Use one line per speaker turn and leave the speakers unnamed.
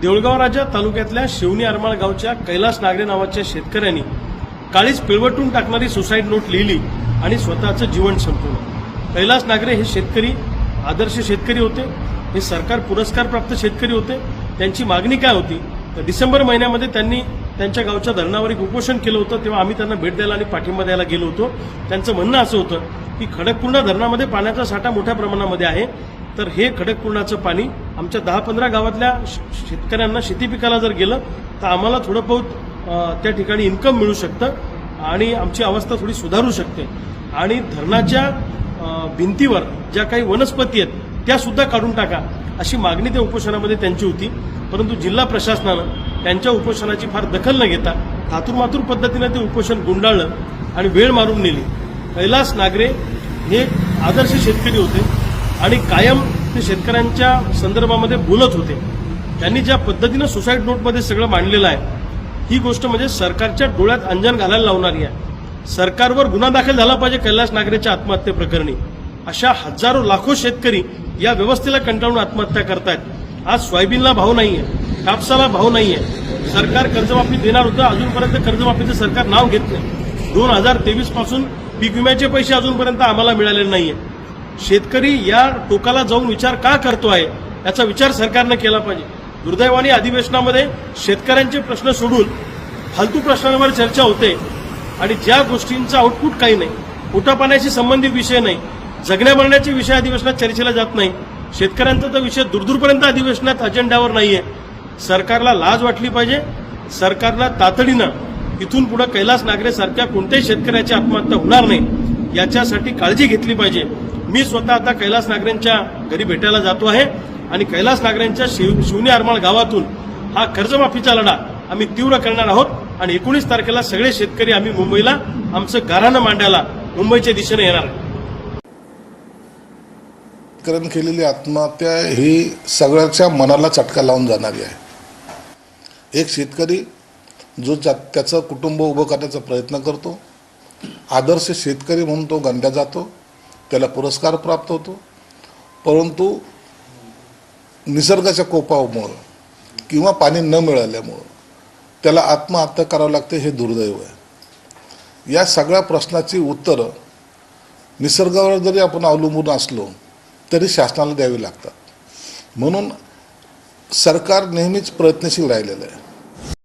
देऊळगाव राजा तालुक्यातल्या शिवनी आरमाळ गावच्या कैलास नागरे नावाच्या शेतकऱ्यांनी काळीच पिळवटून टाकणारी सुसाईड नोट लिहिली आणि स्वतःचं जीवन संपवलं. कैलास नागरे हे शेतकरी आदर्श शेतकरी होते. हे सरकार पुरस्कारप्राप्त शेतकरी होते. त्यांची मागणी काय होती? तर डिसेंबर महिन्यामध्ये त्यांनी त्यांच्या गावच्या धरणावर एक उपोषण केलं होतं. तेव्हा आम्ही त्यांना भेट द्यायला आणि पाठिंबा द्यायला गेलो होतो. त्यांचं म्हणणं असं होतं की खडकपूर्णा धरणामध्ये पाण्याचा साठा मोठ्या प्रमाणामध्ये आहे. तर हे खडकपूर्णाचं पाणी आमच्या दहा पंधरा गावातल्या शेतकऱ्यांना शेती पिकाला जर गेलं तर आम्हाला थोडं बहुत त्या ठिकाणी इन्कम मिळू शकतं आणि आमची अवस्था थोडी सुधारू शकते. आणि धरणाच्या भिंतीवर ज्या काही वनस्पती आहेत त्या सुद्धा काढून टाका अशी मागणी त्या उपोषणामध्ये त्यांची होती. परंतु जिल्हा प्रशासनानं त्यांच्या उपोषणाची फार दखल न घेता थातूरमातूर पद्धतीनं ते उपोषण गुंडाळलं आणि वेळ मारून नेली. कैलास नागरे हे आदर्श शेतकरी होते. आणि कायम ते शेतकऱ्यांच्या संदर्भामध्ये बोलत होते. त्यांनी ज्या पद्धतीनं सुसाईड नोटमध्ये सगळं मांडलेलं आहे ही गोष्ट म्हणजे सरकारच्या डोळ्यात अंजन घालायला लावणारी आहे. सरकारवर गुन्हा दाखल झाला पाहिजे कैलास नागरेच्या आत्महत्येप्रकरणी अशा हजारो लाखो शेतकरी या व्यवस्थेला कंटाळून आत्महत्या करतायत. आज सोयाबीनला भाव नाहीये कापसाला भाव नाहीये. सरकार कर्जमाफी देणार होतं अजूनपर्यंत कर्जमाफीचं सरकार नाव घेत नाही. दोन हजार तेवीसपासून पीक विम्याचे पैसे अजूनपर्यंत आम्हाला मिळालेले नाहीये. शेतकरी या टोकाला जाऊन विचार का करतो आहे याचा विचार सरकारनं केला पाहिजे. दुर्दैवाने अधिवेशनामध्ये शेतकऱ्यांचे प्रश्न सोडून फालतू प्रश्नांवर चर्चा होते आणि ज्या गोष्टींचा आउटपुट काही नाही पोटापाण्याशी संबंधित विषय नाही जगण्या मरण्याचे विषय अधिवेशनात चर्चेला जात नाही शेतकऱ्यांचा तर विषय दूरदूरपर्यंत अधिवेशनात अजेंड्यावर नाहीये. सरकारला लाज वाटली पाहिजे सरकारला तातडीनं इथून पुढे कैलास नागरे सारख्या कोणत्याही शेतकऱ्याची आत्महत्या होणार नाही याच्यासाठी काळजी घेतली पाहिजे. मी स्वतः आता कैलास नागरेंच्या घरी भेटायला जातो आहे आणि कैलास नागरेंच्या शिव शिवनी आरमाळ गावातून हा कर्जमाफीचा लढा आम्ही तीव्र करणार आहोत आणि एकोणीस तारखेला सगळे शेतकरी आम्ही मुंबईला आमचं गाऱ्हाणं मांडायला मुंबईच्या दिशेने येणार आहे.
शेतकऱ्यांनी केलेली आत्महत्या ही सगळ्याच्या मनाला चटका लावून जाणारी आहे. एक शेतकरी जो त्याचं कुटुंब उभं करण्याचा प्रयत्न करतो आदर्श शेतकरी म्हणून तो गणल्या जातो त्याला पुरस्कार प्राप्त होतो. परंतु निसर्गाच्या कोपामुळं किंवा पाणी न मिळाल्यामुळं त्याला आत्महत्या करावं लागते हे दुर्दैव आहे. या सगळ्या प्रश्नाची उत्तरं निसर्गावर जरी आपण अवलंबून असलो तरी शासनाला द्यावी लागतात. म्हणून सरकार नेहमीच प्रयत्नशील राहिलेलं आहे.